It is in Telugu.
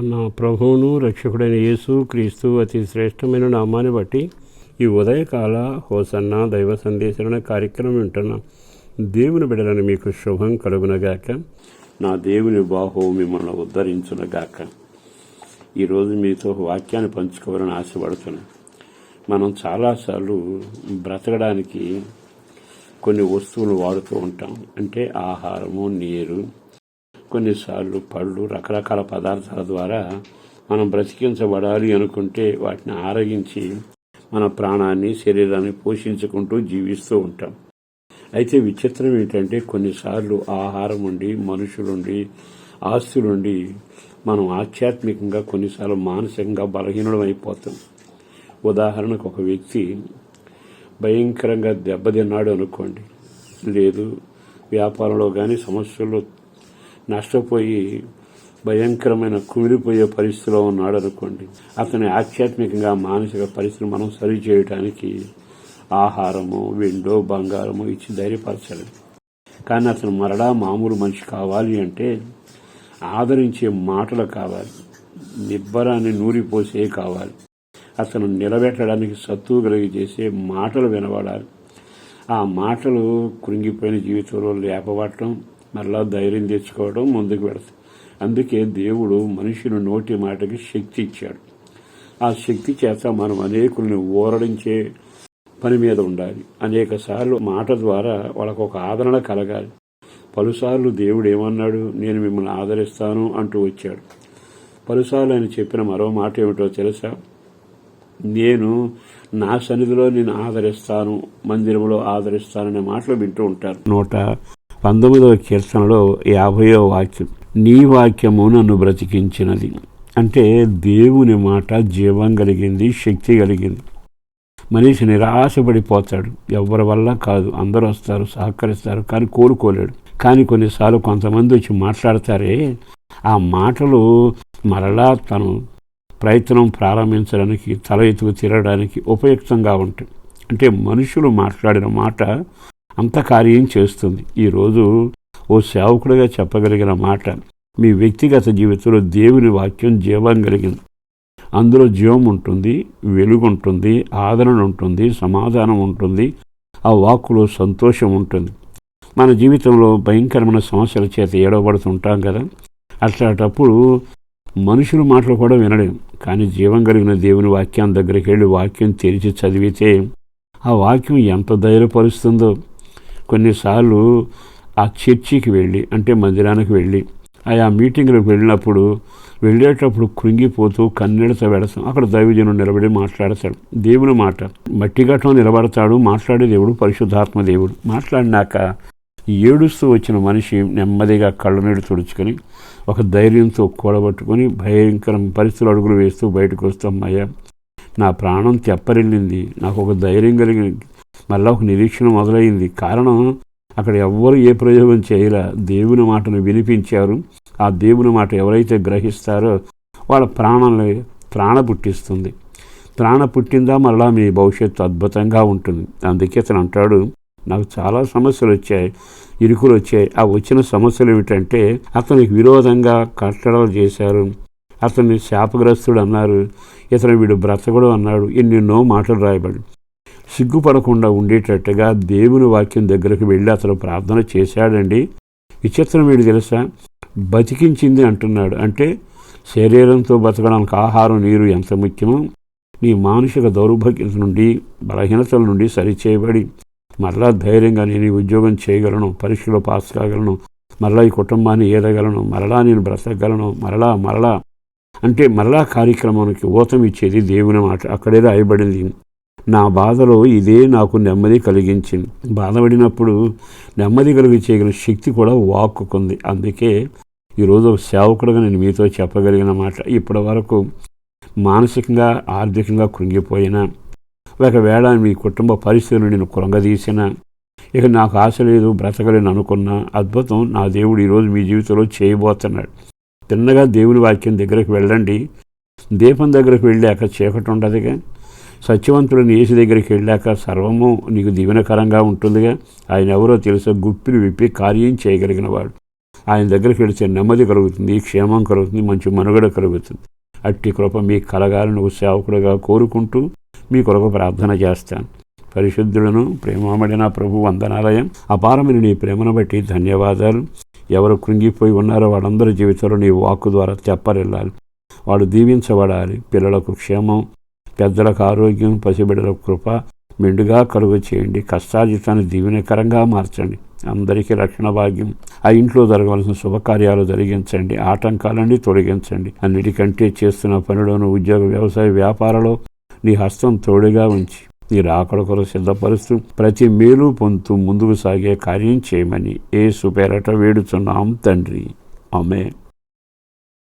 మన ప్రభువును రక్షకుడైన యేసు క్రీస్తు అతి శ్రేష్టమైన నామాన్ని బట్టి ఈ ఉదయకాల హోసన్న దైవ సందేశం కార్యక్రమం వింటున్నాం. దేవుని బిడలను మీకు శుభం కలుగునగాక. నా దేవుని బాహో మిమ్మల్ని ఉద్ధరించునగాక. ఈరోజు మీతో వాక్యాన్ని పంచుకోవాలని ఆశపడుతున్నాను మనం చాలాసార్లు బ్రతకడానికి కొన్ని వస్తువులు వాడుతూ ఉంటాం. అంటే ఆహారము నీరు కొన్నిసార్లు పళ్ళు రకరకాల పదార్థాల ద్వారా మనం బ్రతికించబడాలి అనుకుంటే వాటిని ఆరగించి మన ప్రాణాన్ని శరీరాన్ని పోషించుకుంటూ జీవిస్తూ ఉంటాం. అయితే విచిత్రం ఏంటంటే కొన్నిసార్లు ఆహారం ఉండి మనుషులుండి ఆస్తులుండి మనం ఆధ్యాత్మికంగా కొన్నిసార్లు మానసికంగా బలహీనడం అయిపోతాం ఉదాహరణకు ఒక వ్యక్తి భయంకరంగా దెబ్బతిన్నాడు అనుకోండి. లేదు వ్యాపారంలో కానీ సమస్యల్లో నష్టపోయి భయంకరమైన కుమిలిపోయే పరిస్థితిలో ఉన్నాడు అనుకోండి. అతని ఆధ్యాత్మికంగా మానసిక పరిస్థితిని మనం సరి చేయడానికి ఆహారము విండో బంగారము ఇచ్చి ధైర్యపరచాలి. కానీ అతను మరలా మామూలు మనిషి కావాలి అంటే ఆదరించే మాటలు కావాలి. నిబ్బరాన్ని నూరిపోసే కావాలి. అతను నిలబెట్టడానికి సత్తువు కలిగి చేసే మాటలు వినబడాలి. ఆ మాటలు కృంగిపోయిన జీవితంలో లేపబట్టడం మరలా ధైర్యం తెచ్చుకోవడం ముందుకు పెడతాం అందుకే దేవుడు మనిషిని నోటి మాటకి శక్తి ఇచ్చాడు. ఆ శక్తి చేత మనం అనేకుల్ని ఊరడించే పని మీద ఉండాలి. అనేక సార్లు మాట ద్వారా వాళ్ళకు ఒక ఆదరణ కలగాలి. పలుసార్లు దేవుడు ఏమన్నాడు? నేను మిమ్మల్ని ఆదరిస్తాను అంటూ వచ్చాడు. పలుసార్లు ఆయన చెప్పిన మరో మాట ఏమిటో తెలుసా? నేను నా సన్నిధిలో నేను ఆదరిస్తాను మందిరంలో ఆదరిస్తాననే మాటలు వింటూ ఉంటారు నూట పంతొమ్మిదవ కీర్తనలో యాభయో వాక్యం నీ వాక్యము నన్ను బ్రతికించినది. అంటే దేవుని మాట జీవం కలిగింది శక్తి కలిగింది. మనిషి నిరాశపడిపోతాడు. ఎవరి వల్ల కాదు. అందరూ వస్తారు సహకరిస్తారు కానీ కోరుకోలేడు కానీ కొన్నిసార్లు కొంతమంది వచ్చి మాట్లాడతారే ఆ మాటలు మరలా తను ప్రయత్నం ప్రారంభించడానికి తల ఎత్తుకు తిరగడానికి ఉపయుక్తంగా ఉంటాయి. అంటే మనుషులు మాట్లాడిన మాట అంత కార్యం చేస్తుంది. ఈరోజు ఓ సేవకుడిగా చెప్పగలిగిన మాట మీ వ్యక్తిగత జీవితంలో దేవుని వాక్యం జీవం కలిగింది. అందులో జీవం ఉంటుంది వెలుగు ఉంటుంది ఆదరణ ఉంటుంది సమాధానం ఉంటుంది ఆ వాక్కులో సంతోషం ఉంటుంది. మన జీవితంలో భయంకరమైన సమస్యల చేత ఏడవబడుతుంటాం కదా? అట్లాంటప్పుడు మనుషుల మాటలు కూడా వినలేం. కానీ జీవం కలిగిన దేవుని వాక్యం దగ్గరికి వెళ్ళి వాక్యం తెరిచి చదివితే ఆ వాక్యం ఎంత ధైర్యపరుస్తుందో. కొన్నిసార్లు ఆ చర్చికి వెళ్ళి అంటే మందిరానికి వెళ్ళి ఆయా మీటింగ్లకు వెళ్ళినప్పుడు వెళ్ళేటప్పుడు కృంగిపోతూ కన్నీడతో వెడతాం అక్కడ దైవజనుడు నిలబడి మాట్లాడతాడు. దేవుని మాట మట్టి ఘట్టం నిలబడతాడు. మాట్లాడే దేవుడు పరిశుద్ధాత్మ దేవుడు. మాట్లాడినాక ఏడుస్తూ వచ్చిన మనిషి నెమ్మదిగా కళ్ళనీడు తుడుచుకొని ఒక ధైర్యంతో కూడబట్టుకొని భయంకర పరిస్థితులు అడుగులు వేస్తూ బయటకు వస్తాం అయ్యా నా ప్రాణం తెప్పరిల్లింది. నాకు ఒక ధైర్యం కలిగి మళ్ళీ ఒక నిరీక్షణ మొదలైంది. కారణం అక్కడ ఎవ్వరు ఏ ప్రయోగం చేయలే. దేవుని మాటను వినిపించారు. ఆ దేవుని మాట ఎవరైతే గ్రహిస్తారో వాళ్ళ ప్రాణంలో ప్రాణ పుట్టిస్తుంది. ప్రాణ పుట్టిందా మరలా మీ భవిష్యత్తు అద్భుతంగా ఉంటుంది. అందుకే అతను అంటాడు నాకు చాలా సమస్యలు వచ్చాయి ఇరుకులు వచ్చాయి. ఆ వచ్చిన సమస్యలు ఏమిటంటే అతనికి విరోధంగా కట్టడాలు చేశారు. అతన్ని శాపగ్రస్తుడు అన్నారు. ఇతను వీడు బ్రతకడు అన్నాడు. ఎన్నెన్నో మాటలు రాయబడి సిగ్గుపడకుండా ఉండేటట్టుగా దేవుని వాక్యం దగ్గరకు వెళ్ళి అతను ప్రార్థన చేశాడండి. విచిత్రం వీడు తెలుసా? బతికించింది అంటున్నాడు. అంటే శరీరంతో బతకడానికి ఆహారం నీరు ఎంత ముఖ్యమో నీ మానసిక దౌర్భాగ్యత నుండి బలహీనతల నుండి సరిచేయబడి మరలా ధైర్యంగా నేను ఈ ఉద్యోగం చేయగలను పరీక్షలో పాస్ కాగలను మరలా ఈ కుటుంబాన్ని ఏదగలను మరలా నేను బ్రతకగలను మరలా మరలా అంటే మరలా కార్యక్రమానికి ఊతం ఇచ్చేది దేవుని మాట. అక్కడే రాయబడింది. నా బాధలో ఇదే నాకు నెమ్మది కలిగించింది. బాధపడినప్పుడు నెమ్మది కలిగి చేయగల శక్తి కూడా వాక్కుకుంది. అందుకే ఈరోజు ఒక సేవకుడుగా నేను మీతో చెప్పగలిగిన మాట. ఇప్పటి వరకు మానసికంగా ఆర్థికంగా కృంగిపోయినా ఒకవేళ మీ కుటుంబ పరిస్థితులు నేను కృంగదీసిన ఇక నాకు ఆశ లేదు బ్రతకలేను అనుకున్న అద్భుతం నా దేవుడు ఈరోజు మీ జీవితంలో చేయబోతున్నాడు. తిన్నగా దేవుని వాక్యం దగ్గరకు వెళ్ళండి. దీపం దగ్గరకు వెళ్ళాక చీకటి ఉండదుగా. సత్యవంతుడిని యేసు దగ్గరికి వెళ్ళాక సర్వము నీకు దీవెనకరంగా ఉంటుందిగా. ఆయన ఎవరో తెలుసో గుప్పిని విప్పి కార్యం చేయగలిగిన వాడు ఆయన దగ్గరికి వెళితే నెమ్మది కలుగుతుంది క్షేమం కలుగుతుంది మంచి మనుగడ కలుగుతుంది. అట్టి కృప మీ కలగాలని సేవకుడుగా కోరుకుంటూ మీ కొరకు ప్రార్థన చేస్తాను. పరిశుద్ధులను ప్రేమమడిన ప్రభు వందనాలయం. అపారమైన నీ ప్రేమను బట్టి ధన్యవాదాలు. ఎవరు కృంగిపోయి ఉన్నారో వాళ్ళందరి జీవితంలో నీ వాక్కు ద్వారా చెప్పరెళ్ళాలి వాడు దీవించబడాలి. పిల్లలకు క్షేమం పెద్దలకు ఆరోగ్యం పసిబిడల కృప మెండుగా కలుగు చేయండి. కష్టార్జితాన్ని దీవెనకరంగా మార్చండి. అందరికీ రక్షణ భాగ్యం. ఆ ఇంట్లో జరగవలసిన శుభకార్యాలు జరిగించండి. ఆటంకాలన్నీ తొలగించండి. అన్నిటికంటే చేస్తున్న పనిలోను ఉద్యోగ వ్యవసాయ వ్యాపారంలో నీ హస్తం తోడుగా ఉంచి నీ రాకడ కొరకు సిద్ధపరుస్తూ ప్రతి మేలు పొందుతూ ముందుకు సాగే కార్యం చేయమని ఏ సుపేరట వేడుచున్నాం తండ్రి. ఆమె